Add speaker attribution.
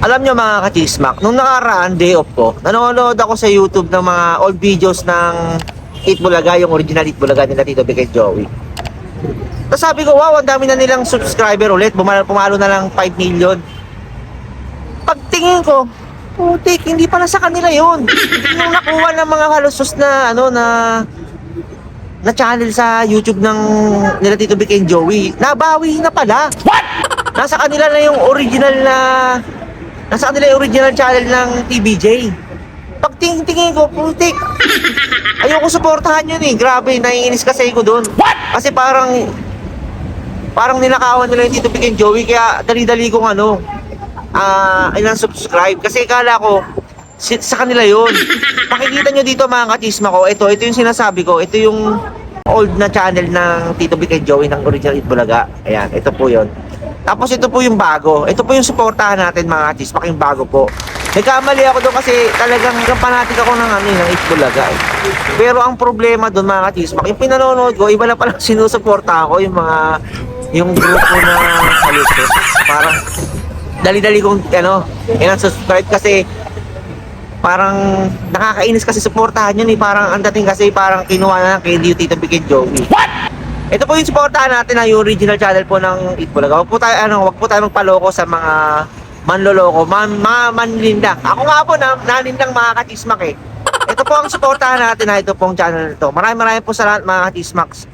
Speaker 1: Alam nyo mga kachismak, nung nakaraan day off ko, nanonood ako sa YouTube ng mga old videos ng Eat Bulaga, yung original Eat Bulaga nila Tito Vic and Joey. Tapos sabi ko, wow, ang dami na nilang subscriber ulit. Bumalo, pumalo na lang 5 million. Pagtingin ko, putik, hindi pala sa kanila yun. Yung nakuha ng mga halusos na, ano, na na channel sa YouTube ng nila Tito Vic and Joey. Nabawi na pala. What? Nasa kanila na yung original na nasa kanila yung original channel ng TBJ. Pag ting tingin ko, putik. Ayoko suportahan yun eh. Grabe, naiinis kasi ko doon. What? Kasi parang parang ninakawan nila yung Tito Vic and Joey kaya dali-dali kong ano ah ilang subscribe kasi kala ko si- sa kanila yun. Makikita nyo dito mga kachisma ko, ito, ito yung sinasabi ko, ito yung old na channel ng Tito Vic and Joey ng Original Eat Bulaga. Ayan, ito po yun. Tapos ito po yung bago. Ito po yung suportahan natin mga kachisma, yung bago po. Nagkamali ako doon kasi talagang kampanatik ako ng ano, eh, ng Eat Bulaga. eh. Pero ang problema doon mga kachisma, yung pinanonood ko, iba na palang sinusuporta ko, yung mga yung grupo na halusos. Parang dali-dali kong ano, ilang subscribe kasi parang nakakainis kasi suportahan yun eh. Parang ang dating kasi parang kinuha na lang kay Tito Vic and Joey. What? Ito po yung suportahan natin na yung original channel po ng Eat Bulaga. Huwag po tayo, ano, wag po tayo magpaloko sa mga manloloko, man, mga manlindang. Ako nga po na nanindang mga katismak eh. Ito po ang suportahan natin na ito pong channel nito. Maraming maraming po salamat mga katismaks.